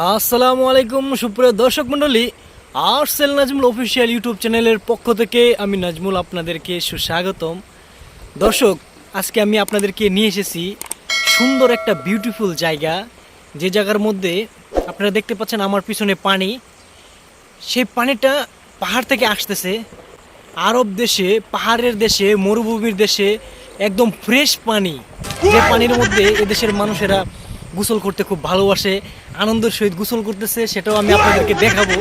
আসসালামু আলাইকুম, সুপ্রিয় দর্শক মণ্ডলী। আর্টসেল নাজমুল অফিসিয়াল ইউটিউব চ্যানেলের পক্ষ থেকে আমি নাজমুল আপনাদেরকে সুস্বাগতম। দর্শক, আজকে আমি আপনাদেরকে নিয়ে এসেছি সুন্দর একটা বিউটিফুল জায়গা। যে জায়গার মধ্যে আপনারা দেখতে পাচ্ছেন আমার পিছনে পানি। সেই পানিটা পাহাড় থেকে আসতেছে। আরব দেশে, পাহাড়ের দেশে, মরুভূমির দেশে একদম ফ্রেশ পানি। যে পানির মধ্যে এদেশের মানুষেরা গোসল করতে খুব ভালোবাসে আনন্দের সহিত গোসল করতেছে সেটাও আমি আপনাদেরকে দেখাবো।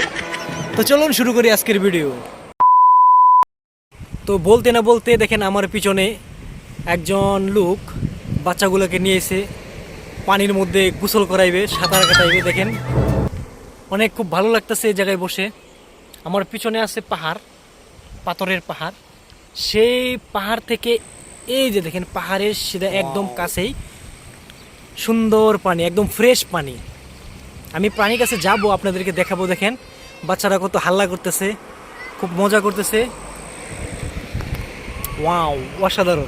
তো চলুন শুরু করি আজকের ভিডিও। তো বলতে না বলতে দেখেন আমার পিছনে একজন লোক বাচ্চাগুলোকে নিয়ে এসে পানির মধ্যে গোসল করাইবে সাঁতার কাটাইবে দেখেন। অনেক খুব ভালো লাগতেছে এই জায়গায় বসে। আমার পিছনে আছে পাহাড় পাথরের পাহাড়। সেই পাহাড় থেকে এই যে দেখেন পাহাড়ের সিধা একদম কাছেই সুন্দর পানি, একদম ফ্রেশ পানি। আমি পানির কাছে যাব, আপনাদেরকে দেখাবো, দেখেন। বাচ্চারা কত হাল্লা করতেছে, খুব মজা করতেছে। ওয়াও, অসাধারণ।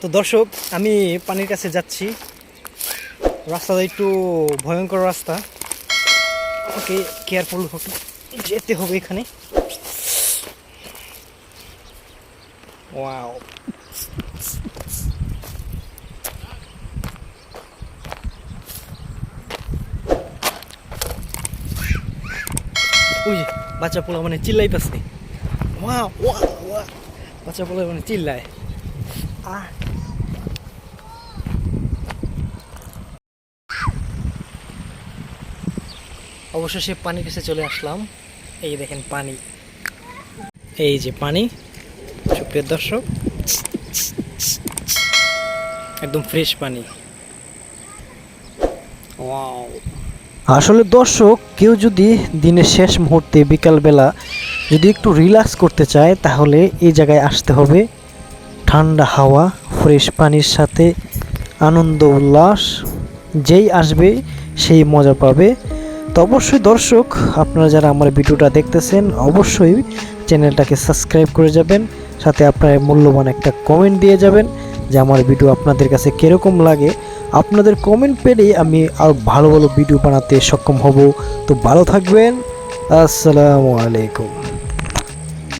তো দর্শক, আমি পানির কাছে যাচ্ছি। রাস্তাটা একটু ভয়ঙ্কর রাস্তা। ওকে কেয়ারফুল যেতে হবে এখানে। ওয়াও। বাচ্চা পোলা মানে চিল্লাইতেছে ওয়া ওয়া ওয়া বাচ্চা পোলা মানে চিল্লায়। আহ। অবশেষে পানির কাছে চলে আসলাম। এই দেখেন পানি। এই যে পানি। সুপ্রিয় দর্শক, একদম ফ্রেশ পানি। ওয়াও। আসলে দর্শক, কেউ যদি দিনের শেষ মুহূর্তে বিকালবেলা যদি একটু রিল্যাক্স করতে চায়, তাহলে এই জায়গায় আসতে হবে। ঠান্ডা হাওয়া, ফ্রেশ পানির সাথে আনন্দ উল্লাস, যেই আসবে সেই মজা পাবে। তো অবশ্যই দর্শক, আপনারা যারা আমার ভিডিওটা দেখতেছেন, অবশ্যই চ্যানেলটাকে সাবস্ক্রাইব করে যাবেন। সাথে আপনার মূল্যবান একটা কমেন্ট দিয়ে যাবেন যে আমার ভিডিও আপনাদের কাছে কীরকম লাগে। আপনাদের কমেন্ট পেলে আমি আরও ভালো ভালো ভিডিও বানাতে সক্ষম হব। তো ভালো থাকবেন। আসসালামু আলাইকুম।